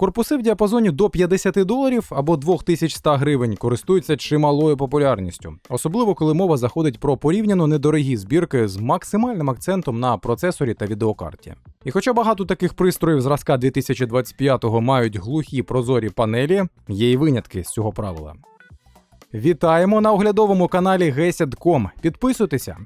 Корпуси в діапазоні до 50 доларів або 2100 гривень користуються чималою популярністю, особливо коли мова заходить про порівняно недорогі збірки з максимальним акцентом на процесорі та відеокарті. І хоча багато таких пристроїв зразка 2025-го мають глухі прозорі панелі, є й винятки з цього правила. Вітаємо на оглядовому каналі Gesid.com. Підписуйтеся.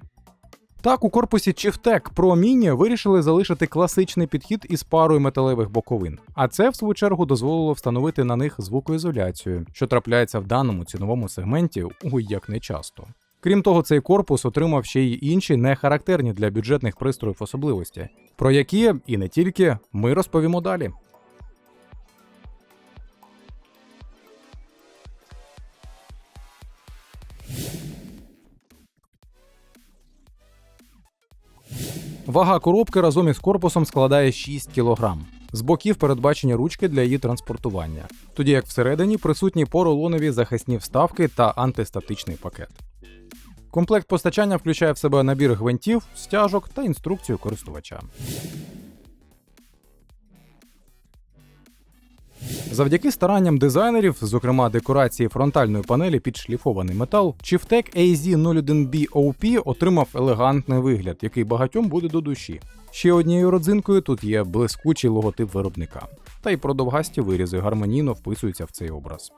Так, у корпусі Chieftec Pro Mini вирішили залишити класичний підхід із парою металевих боковин, а це, в свою чергу, дозволило встановити на них звукоізоляцію, що трапляється в даному ціновому сегменті ой як не часто. Крім того, цей корпус отримав ще й інші нехарактерні для бюджетних пристроїв особливості, про які і не тільки ми розповімо далі. Вага коробки разом із корпусом складає 6 кг. З боків передбачені ручки для її транспортування, тоді як всередині присутні поролонові захисні вставки та антистатичний пакет. Комплект постачання включає в себе набір гвинтів, стяжок та інструкцію користувача. Завдяки старанням дизайнерів, зокрема декорації фронтальної панелі під шліфований метал, Chieftec AZ01B OP отримав елегантний вигляд, який багатьом буде до душі. Ще однією родзинкою тут є блискучий логотип виробника, та й продовгасті вирізи гармонійно вписуються в цей образ.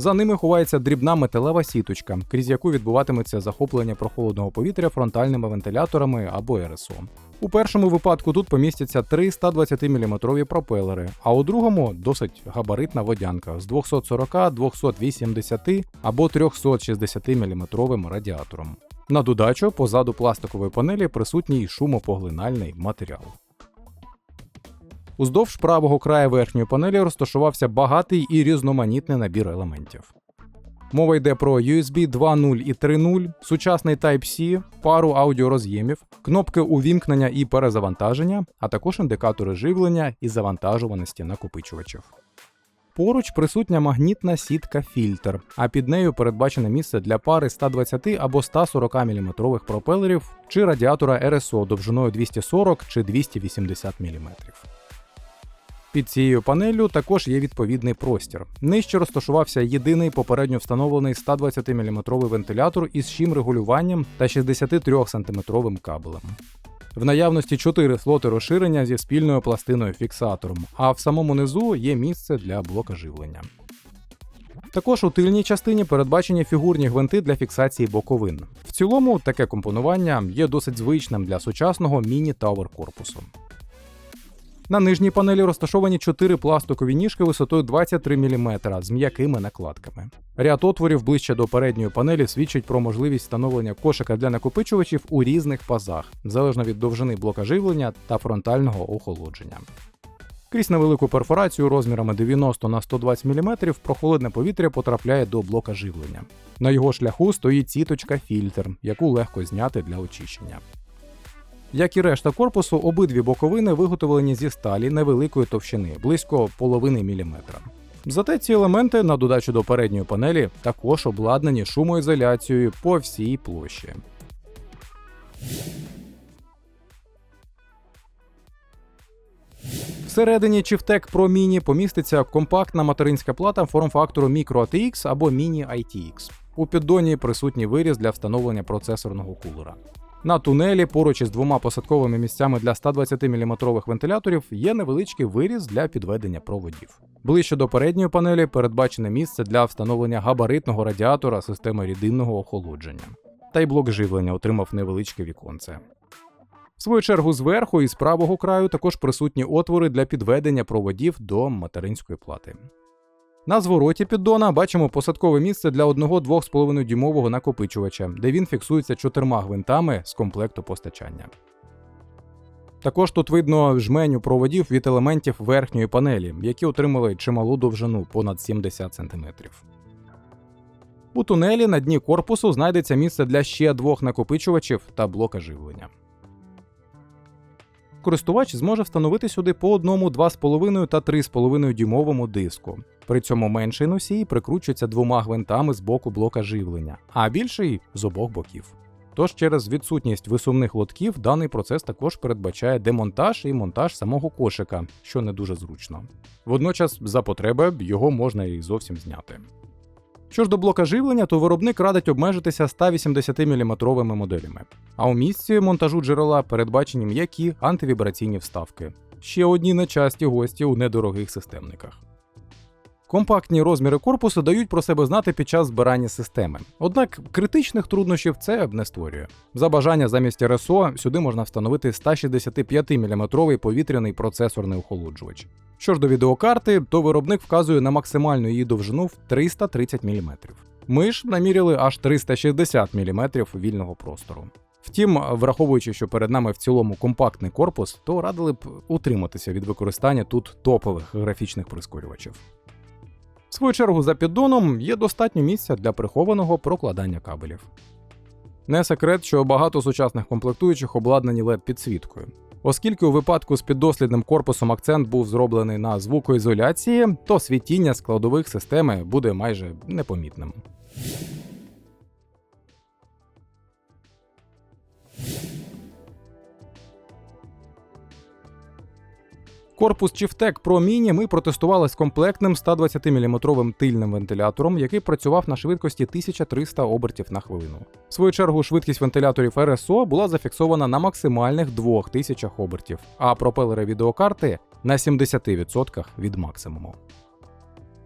За ними ховається дрібна металева сіточка, крізь яку відбуватиметься захоплення прохолодного повітря фронтальними вентиляторами або РСО. У першому випадку тут помістяться три 120 мм пропелери, а у другому досить габаритна водянка з 240, 280 або 360 мм радіатором. На додачу позаду пластикової панелі присутній шумопоглинальний матеріал. Уздовж правого краю верхньої панелі розташувався багатий і різноманітний набір елементів. Мова йде про USB 2.0 і 3.0, сучасний Type-C, пару аудіороз'ємів, кнопки увімкнення і перезавантаження, а також індикатори живлення і завантажуваності накопичувачів. Поруч присутня магнітна сітка фільтр, а під нею передбачене місце для пари 120 або 140 мм пропелерів чи радіатора РСО довжиною 240 чи 280 мм. Під цією панеллю також є відповідний простір. Нижче розташувався єдиний попередньо встановлений 120 мм вентилятор із щим регулюванням та 63 см кабелем. В наявності 4 слоти розширення зі спільною пластиною фіксатором, а в самому низу є місце для блока живлення. Також у тильній частині передбачені фігурні гвинти для фіксації боковин. В цілому таке компонування є досить звичним для сучасного міні-тауер корпусу. На нижній панелі розташовані 4 пластикові ніжки висотою 23 мм з м'якими накладками. Ряд отворів ближче до передньої панелі свідчить про можливість встановлення кошика для накопичувачів у різних пазах, залежно від довжини блока живлення та фронтального охолодження. Крізь невелику перфорацію розмірами 90 на 120 мм прохолодне повітря потрапляє до блока живлення. На його шляху стоїть сіточка фільтр, яку легко зняти для очищення. Як і решта корпусу, обидві боковини виготовлені зі сталі невеликої товщини, близько половини міліметра. Зате ці елементи, на додачу до передньої панелі, також обладнані шумоізоляцією по всій площі. Всередині Chieftec Pro Mini поміститься компактна материнська плата форм-фактору Micro ATX або Mini ITX. У піддоні присутній виріз для встановлення процесорного кулера. На тунелі поруч із двома посадковими місцями для 120 мм вентиляторів є невеличкий виріз для підведення проводів. Ближче до передньої панелі передбачене місце для встановлення габаритного радіатора системи рідинного охолодження. Та й блок живлення отримав невеличке віконце. В свою чергу, зверху і з правого краю також присутні отвори для підведення проводів до материнської плати. На звороті піддона бачимо посадкове місце для одного 2,5 дюймового накопичувача, де він фіксується чотирма гвинтами з комплекту постачання. Також тут видно жменю проводів від елементів верхньої панелі, які отримали чималу довжину понад 70 см. У тунелі на дні корпусу знайдеться місце для ще двох накопичувачів та блока живлення. Користувач зможе встановити сюди по одному 2,5 та 3,5 дюймовому диску. При цьому менший носій прикручується двома гвинтами з боку блока живлення, а більший з обох боків. Тож через відсутність висувних лотків даний процес також передбачає демонтаж і монтаж самого кошика, що не дуже зручно. Водночас, за потреби, його можна і зовсім зняти. Що ж до блока живлення, то виробник радить обмежитися 180 мм моделями. А у місці монтажу джерела передбачені м'які антивібраційні вставки. Ще одні нечасті гості у недорогих системниках. Компактні розміри корпусу дають про себе знати під час збирання системи. Однак критичних труднощів це не створює. За бажання замість РСО сюди можна встановити 165 мм повітряний процесорний охолоджувач. Що ж до відеокарти, то виробник вказує на максимальну її довжину в 330 мм. Ми ж наміряли аж 360 мм вільного простору. Втім, враховуючи, що перед нами в цілому компактний корпус, то радили б утриматися від використання тут топових графічних прискорювачів. В свою чергу за піддоном є достатньо місця для прихованого прокладання кабелів. Не секрет, що багато сучасних комплектуючих обладнані led підсвіткою. Оскільки у випадку з піддослідним корпусом акцент був зроблений на звукоізоляції, то світіння складових системи буде майже непомітним. Корпус Chieftec Pro Mini ми протестували з комплектним 120-мм тильним вентилятором, який працював на швидкості 1300 обертів на хвилину. В свою чергу, швидкість вентиляторів RSO була зафіксована на максимальних 2000 обертів, а пропелери відеокарти на 70% від максимуму.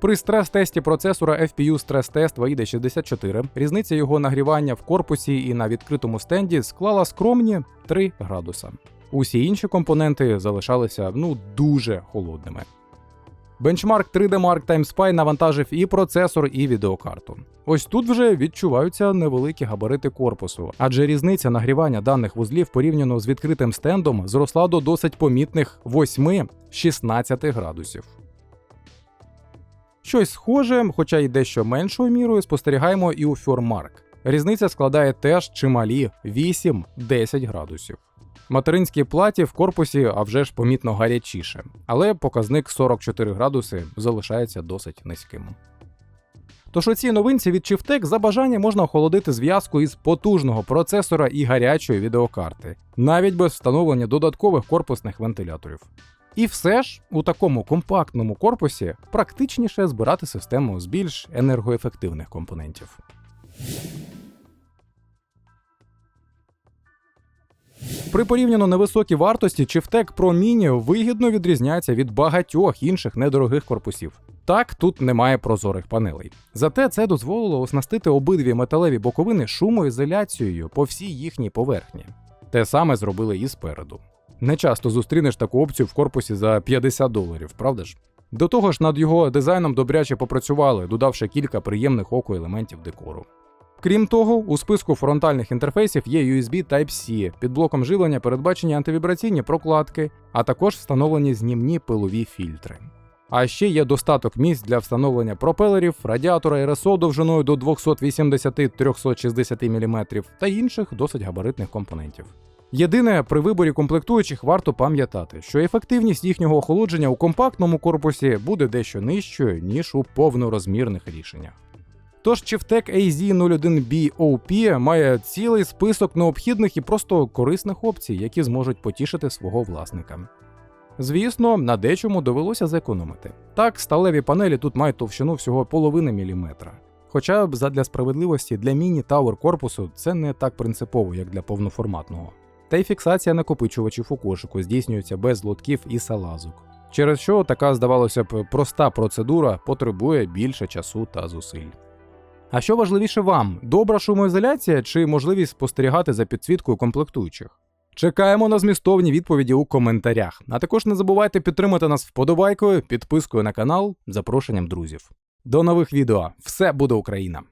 При стрес-тесті процесора FPU Stress Test VAID 64 різниця його нагрівання в корпусі і на відкритому стенді склала скромні 3 градуса. Усі інші компоненти залишалися ну дуже холодними. Бенчмарк 3D Mark TimeSpy навантажив і процесор, і відеокарту. Ось тут вже відчуваються невеликі габарити корпусу, адже різниця нагрівання даних вузлів порівняно з відкритим стендом зросла до досить помітних 8-16 градусів. Щось схоже, хоча й дещо меншою мірою, спостерігаємо і у Fjordmark. Різниця складає теж чималі 8-10 градусів. Материнській платі в корпусі а вже ж помітно гарячіше, але показник 44 градуси залишається досить низьким. Тож у цій новинці від Chieftec за бажання можна охолодити зв'язку із потужного процесора і гарячої відеокарти, навіть без встановлення додаткових корпусних вентиляторів. І все ж у такому компактному корпусі практичніше збирати систему з більш енергоефективних компонентів. При порівняно невисокій вартості Chieftec Pro Mini вигідно відрізняється від багатьох інших недорогих корпусів. Так, тут немає прозорих панелей. Зате це дозволило оснастити обидві металеві боковини шумоізоляцією по всій їхній поверхні. Те саме зробили і спереду. Не часто зустрінеш таку опцію в корпусі за 50 доларів, правда ж? До того ж, над його дизайном добряче попрацювали, додавши кілька приємних оку елементів декору. Крім того, у списку фронтальних інтерфейсів є USB Type-C, під блоком живлення передбачені антивібраційні прокладки, а також встановлені знімні пилові фільтри. А ще є достаток місць для встановлення пропелерів, радіатора РСО довжиною до 280-360 мм та інших досить габаритних компонентів. Єдине, при виборі комплектуючих варто пам'ятати, що ефективність їхнього охолодження у компактному корпусі буде дещо нижчою, ніж у повнорозмірних рішеннях. Тож Chieftec AZ01B OP має цілий список необхідних і просто корисних опцій, які зможуть потішити свого власника. Звісно, на дечому довелося зекономити. Так, сталеві панелі тут мають товщину всього половини міліметра. Хоча б задля справедливості для міні-тауер корпусу це не так принципово, як для повноформатного. Та й фіксація накопичувачів у кошику здійснюється без лотків і салазок. Через що така, здавалося б, проста процедура потребує більше часу та зусиль. А що важливіше вам: добра шумоізоляція чи можливість спостерігати за підсвіткою комплектуючих? Чекаємо на змістовні відповіді у коментарях. А також не забувайте підтримати нас вподобайкою, підпискою на канал, запрошенням друзів. До нових відео. Все буде Україна!